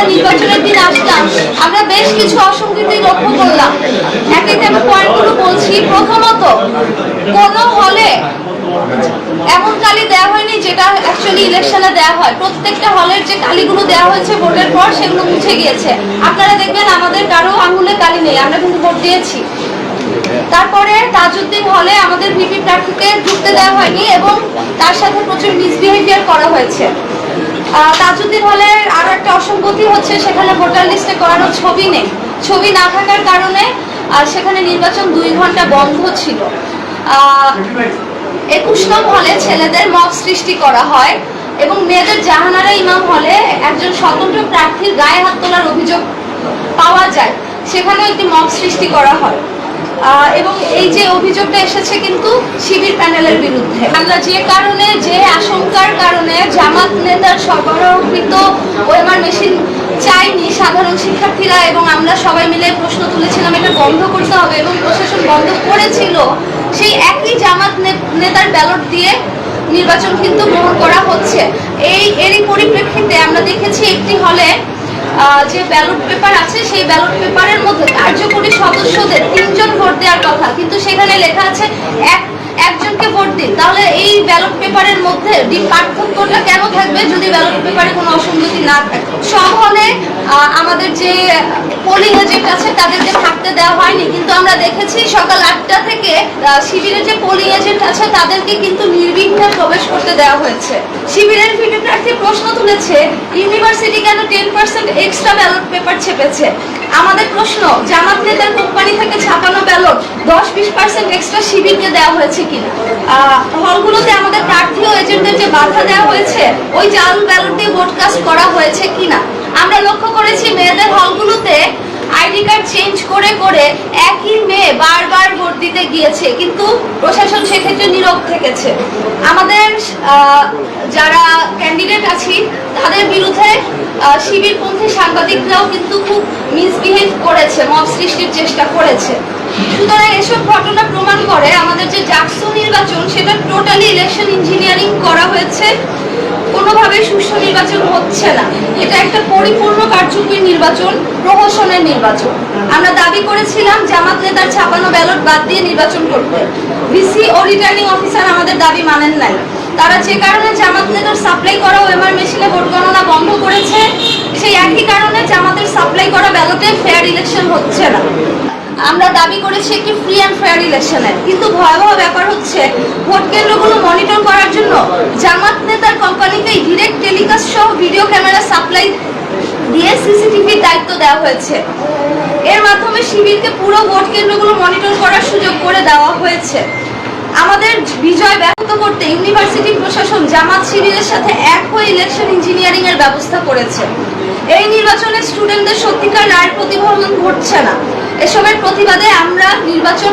আমরা নির্বাচনের দিন আসলাম আমরা বেশ কিছু অসঙ্গতি লক্ষ্য করলাম। এক এক আমি পয়েন্টগুলো বলছি। প্রথমত, কোন হলে এমন কালি দেওয়া হয়নি যেটা অ্যাকচুয়ালি ইলেকশনে দেওয়া হয়। প্রত্যেকটা হলের যে কালিগুলো দেওয়া হয়েছে ভোটের পর, সেগুলো মুছে গিয়েছে। আপনারা দেখবেন আমাদের কারও আঙুলে কালি নেই, আমরা কিন্তু ভোট দিয়েছি। তারপরে তাজউদ্দিন হলে আমাদের ভিপি প্রার্থীকে ঢুকতে দেওয়া হয়নি এবং তার সাথে প্রচুর মিসবিহেভিয়ার করা হয়েছে। তাজউদ্দিন হলের আরও একটা অসঙ্গতি হচ্ছে সেখানে ভোটার লিস্টে করানো ছবি নেই। ছবি না থাকার কারণে সেখানে নির্বাচন দুই ঘণ্টা বন্ধ ছিল। একুশ নং হলে ছেলেদের মব সৃষ্টি করা হয় এবং মেয়েদের জাহানারা ইমাম হলে একজন স্বতন্ত্র প্রার্থীর গায়ে হাত তোলার অভিযোগ পাওয়া যায়। সেখানেও একটি মব সৃষ্টি করা হয়। এবং এই যে অভিযোগটা এসেছে কিন্তু শিবির প্যানেলের বিরুদ্ধে। আমরা যে কারণে যে আশঙ্কার কারণে জামাত নেতার সরবরাহকৃত ওএমআর মেশিন চাইনি সাধারণ শিক্ষার্থীরা এবং আমরা সবাই মিলে প্রশ্ন তুলেছিলাম, এটা বন্ধ করতে হবে এবং প্রশাসন বন্ধ করেছিল। সেই একই জামাত নেতার ব্যালট দিয়ে নির্বাচন কিন্তু গ্রহণ করা হচ্ছে। এই, এরই পরিপ্রেক্ষিতে আমরা দেখেছি একটি হলে যে ব্যালট পেপার আছে, সেই ব্যালট পেপারের মধ্যে কার্যকরী সদস্যদের তিনজন ভোট দেওয়ার কথা। কিন্তু সেখানে লেখা আছে, এক, একজনকে ভোট দিন। তাহলে এই ব্যালট পেপারের মধ্যে পার্থক্যটা কেন থাকবে যদি ব্যালট পেপারে কোনো অসঙ্গতি না থাকে? সব আমাদের যে পোলিং এজেন্ট আছে তাদেরকে থাকতে দেওয়া হয়নি, কিন্তু আমরা দেখেছি সকাল আটটা থেকে শিবিরের যে পোলিং এজেন্ট আছে, তাদেরকে কিন্তু নির্বিঘ্নে প্রবেশ করতে দেওয়া হয়েছে। শিবিরের ভিপি প্রার্থী প্রশ্ন তুলেছে, ইউনিভার্সিটি কেন ten percent extra ballot paper ছেপেছে? আমাদের প্রশ্ন, জামাত নেতার কোম্পানি থেকে ছাপানো ব্যালট দশ বিশ পার্সেন্ট এক্সট্রা শিবিরকে দেওয়া হয়েছে কিনা? হলগুলোতে আমাদের প্রার্থী ও এজেন্টদের যে বাধা দেওয়া হয়েছে, ওই জাল ব্যালট দিয়ে ভোটকাস্ট করা হয়েছে কিনা? আমরা লক্ষ্য করেছি মেয়েদের হলগুলোতে আইডি কার্ড চেঞ্জ করে করে একই মেয়ে দিতে গিয়েছে, কিন্তু প্রশাসন সেক্ষেত্রে নীরব থেকেছে। আমাদের যারা ক্যান্ডিডেট আছি, তাদের বিরুদ্ধে শিবিরপন্থী সাংবাদিকরাও কিন্তু খুব মিসবিহেভ করেছে, মব সৃষ্টির চেষ্টা করেছে। সুতরাং এসব ঘটনা প্রমাণ করে আমাদের যে জাকসু নির্বাচন, সেটা টোটালি ইলেকশন ইঞ্জিনিয়ারিং করা হয়েছে। কোনোভাবে সুষ্ঠু নির্বাচন হচ্ছে না। এটা একটা পরিপূর্ণ কার্যকরী নির্বাচন, প্রহসনের নির্বাচন। আমরা দাবি করেছিলাম জামাত নেতার ছাপানো ব্যালট বাদ দিয়ে নির্বাচন করতে। ভিসি ও রিটার্নিং অফিসার আমাদের দাবি মানেন নাই। তারা যে কারণে জামাত নেতার সাপ্লাই করা ওএমআর মেশিনে ভোট গণনা বন্ধ করেছে, সেই একই কারণে জামাতের সাপ্লাই করা ব্যালটে ফেয়ার ইলেকশন হচ্ছে না। আমরা দাবি করেছি একটি ফ্রি অ্যান্ড ফেয়ার ইলেকশনের কিন্তু ভয়াবহ ব্যাপার হচ্ছে, ভোট কেন্দ্রগুলো মনিটর করার জন্য জামাত নেতার কোম্পানিকে ডিরেক্ট টেলিকাস্ট সহ ভিডিও ক্যামেরা সাপ্লাই দিয়ে সিসিটিভির দায়িত্ব দেওয়া হয়েছে। এর মাধ্যমে শিবিরকে পুরো ভোট কেন্দ্রগুলো মনিটর করার সুযোগ করে দেওয়া হয়েছে। আমাদের বিজয় ব্যাহত করতে ইউনিভার্সিটি প্রশাসন জামাত শিবিরের সাথে এক হয়ে ইলেকশন ইঞ্জিনিয়ারিং এর ব্যবস্থা করেছে। এই নির্বাচনে স্টুডেন্টদের সত্যিকার রায়ের প্রতিফলন ঘটছে না। এসবের প্রতিবাদে আমরা নির্বাচন